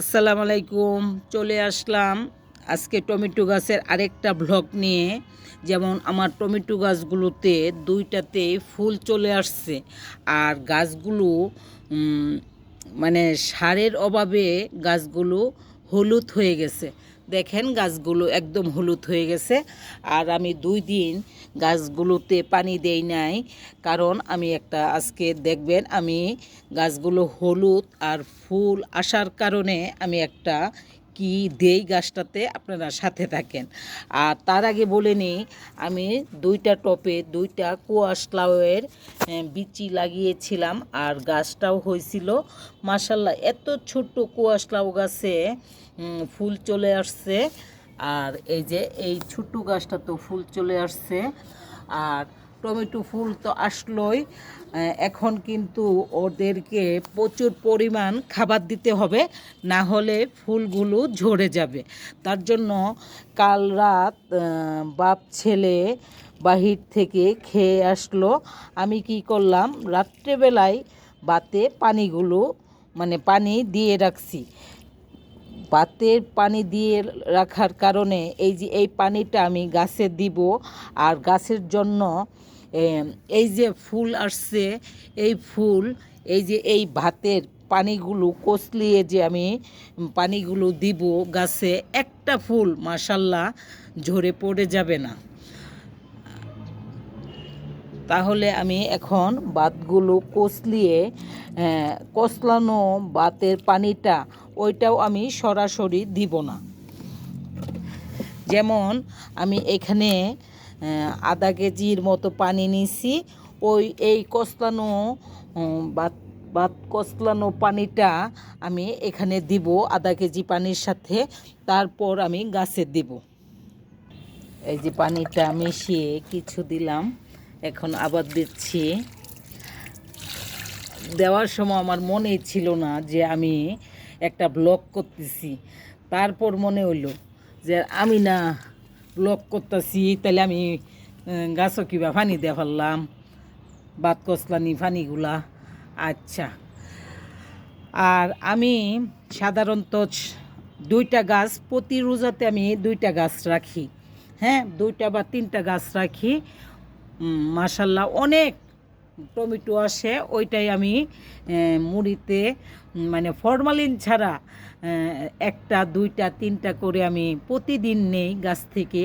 আসসালামু আলাইকুম। চলে আসলাম আজকে টমেটো গাছের আরেকটা ব্লগ নিয়ে। যেমন আমার টমেটো গাছগুলোতে দুইটাতে ফুল চলে আসছে আর গাছগুলো মানে সারের অভাবে গাছগুলো হলুদ হয়ে গেছে। দেখেন গাছগুলো একদম হলুদ হয়ে গেছে। আর আমি দুই দিন গাছগুলোতে পানি দেই নাই, কারণ আমি একটা আজকে দেখবেন আমি গাছগুলো হলুদ আর ফুল আসার কারণে আমি একটা কি দেই গাছটাতে আপনারা সাথে থাকেন। আর তার আগে বলে নিই, আমি দুইটা টপে দুইটা কুয়াশ লাউয়ের বিচি লাগিয়েছিলাম আর গাছটাও হয়েছিল। মাসাল্লাহ এত ছোট্ট কুয়াশ লাউ গাছে ফুল চলে আসছে। আর এই যে, এই ছোট্ট গাছটা তো ফুল চলে আসছে। আর টমেটো ফুল তো আসলোই। এখন কিন্তু ওদেরকে প্রচুর পরিমাণ খাবার দিতে হবে, না হলে ফুলগুলো ঝরে যাবে। তার জন্য কাল রাত বাপ ছেলে বাহির থেকে খেয়ে আসলো। আমি কি করলাম, রাত্রেবেলায় বাতে পানিগুলো মানে পানি দিয়ে রাখছি। পাতের পানি দিয়ে রাখার কারণে এই যে এই পানিটা আমি গাছে দিব, আর গাছের জন্য এই যে ফুল আসছে, এই ফুল, এই যে এই ভাতের পানিগুলো কচলিয়ে যে আমি পানিগুলো দিব গাছে, একটা ফুল মাসাল্লাহ ঝরে পড়ে যাবে না। তাহলে আমি এখন বাতগুলো কচলিয়ে কচলানো বাতের পানিটা, ওইটাও আমি সরাসরি দিব না। যেমন আমি এখানে আধা কেজির মতো পানি নিছি। ওই এই কচলানো উম, বাত বাত কচলানো পানিটা আমি এখানে দিব আধা কেজি পানির সাথে। তারপর আমি গাছে দিব। এই যে পানিটা মিশিয়ে কিছু দিলাম এখন আবার দিচ্ছি। দেওয়ার সময় আমার মনে ছিল না যে আমি একটা ব্লগ করতেছি। তারপর মনে হইল যে আমি না ব্লগ করতেছি তাহলে আমি গাছও কিবা ফানি দিয়ে ফেললাম বাত কসলানি ফানিগুলা। আচ্ছা। আর আমি সাধারণত দুইটা গাছ, প্রতি রোজাতে আমি দুইটা গাছ রাখি। হ্যাঁ দুইটা বা তিনটা গাছ রাখি। মাসাল্লাহ অনেক টমেটো আসে, ওইটাই আমি মুড়িতে মানে ফরমালিন ছাড়া একটা, দুইটা, তিনটা করে আমি প্রতিদিন নেই গাছ থেকে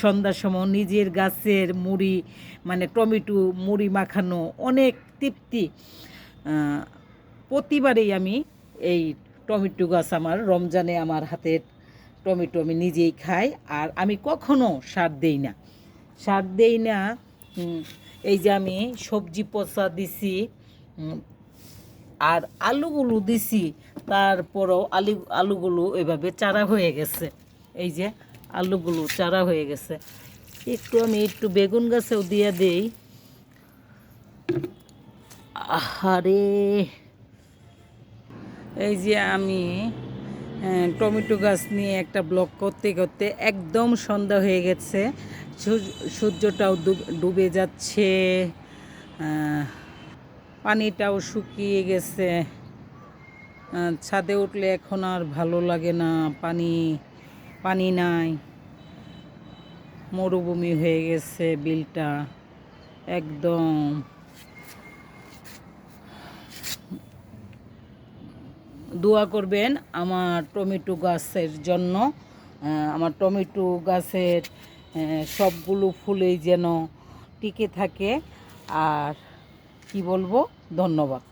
সন্ধ্যার সময় নিজের গাছের মুড়ি মানে টমেটো মুড়ি মাখানো অনেক তৃপ্তি। প্রতিবারেই আমি এই টমেটো গাছ আমার, রমজানে আমার হাতের টমেটো আমি নিজেই খাই, আর আমি কখনো সার দেই না। সার দেই না। এই যে আমি সবজি পচা দিছি আর আলুগুলো দিছি তারপরও আলু আলুগুলো এভাবে চারা হয়ে গেছে। এই যে আলুগুলো চারা হয়ে গেছে। একটু আমি একটু বেগুন গাছেও দিয়ে দেই। আহারে! এই যে আমি টমেটো গাছ নিয়ে একটা ব্লগ করতে করতে একদম সন্ধ্যা হয়ে গেছে। সূর্যটাও ডুবে যাচ্ছে। পানিটাও শুকিয়ে গেছে। ছাদে উঠলে এখন আর ভালো লাগে না, পানি পানি নাই। মরুভূমি হয়ে গেছে বিলটা। একদম। দোয়া করবেন আমার টমেটো গাছের জন্য। আমার টমেটো গাছের সবগুলো ফুলেই যেন টিকে থাকে। আর কি বলব? ধন্যবাদ।